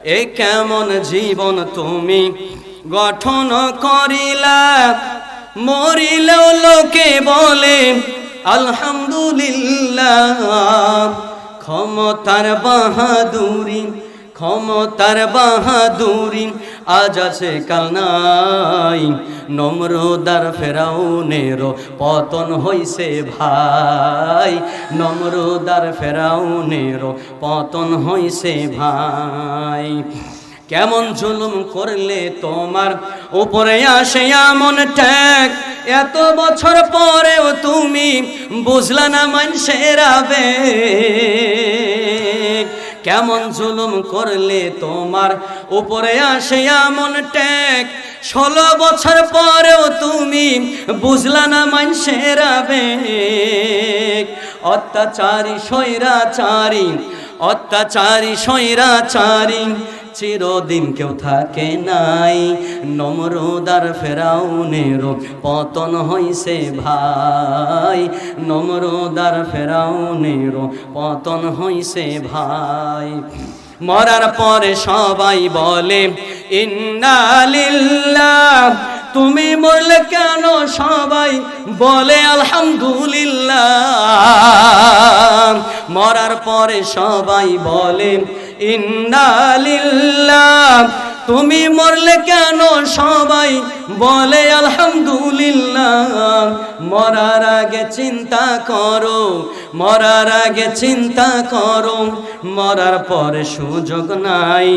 এ কেমন জীবন তুমি? গঠন করিলা মরিলেও লোকে বলে আলহামদুলিল্লাহ ক্ষমতার বাহাদুরি ক্ষমতার বাহাদুরি আজ আছে কাল নাই। নম্রদার ফেরাউনের পতন হইছে ভাই। নম্রদার ফেরাউনের পতন হইছে ভাই। কেমন জুলুম করলে তোমার উপরে আসে এমন ট্যাগ এত বছর পরেও তুমি বুঝলা না মানুষের আবেগ। কেমন জুলুম করলে তোমার উপরে আসে এমন ট্যাগ? ষোলো বছর পরেও তুমি বুঝলা না মানুষের আবেগ। অত্যাচারী সৈরাচারী অত্যাচারী, স্বৈরাচারী। চিরদিন কেউ থাকে নাই। নম্রদার ফেরাউনের পতন হইছে ভাই। নম্রদার ফেরাউনের পতন হইছে ভাই। মরার পরে সবাই বলে, ইন্নালিল্লাহ। তুমি মরলে কেন সবাই বলে, আলহামদুলিল্লাহ। মরার পরে সবাই বলে ইন্নালিল্লাহ, তুমি মরলে কেন সবাই বলে আলহামদুলিল্লাহ? মরার আগে চিন্তা করো, মরার আগে চিন্তা করো, মরার পরে সুযোগ নাই।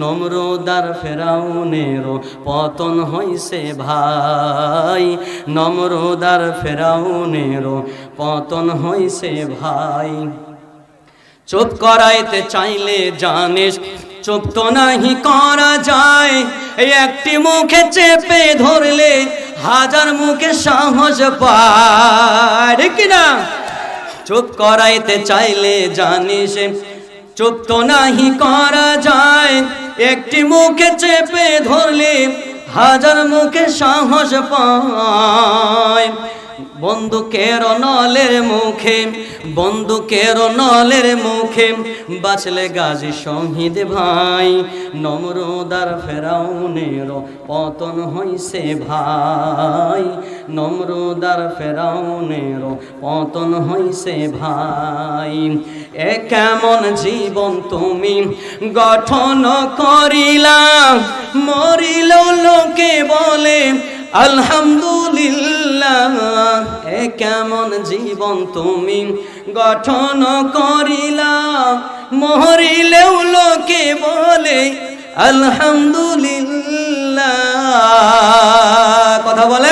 নম্রদার ফেরাউনের পতন হইছে ভাই, নম্রদার ফেরাউনের পতন হইছে ভাই। চুপ করাইতে চাইলে জানিস চুপ তো নাহি করা যায়। একটি মুখে চেপে ধরলে হাজার মুখে সাহস পায়। কিনা? চুপ করাইতে চাইলে জানিস চুপ তো নাহি করা যায়। একটি মুখে চেপে ধরলে হাজার মুখে সাহস পায়। বন্দুকের নলের মুখে, বন্দুকের নলের মুখে বাঁচলে গাজী শহীদ ভাই। নম্রদার ফেরাউনের পতন হইছে ভাই। নম্রদার ফেরাউনের পতন হইছে ভাই। এ কেমন জীবন তুমি? গঠন করিলা মরিল লোকে বলে আলহামদুলিল্লাহ এ কেমন জীবন তুমি? গঠন করিলা মহরিলেও লোকে বলে আলহামদুলিল্লাহ। কথা বলে?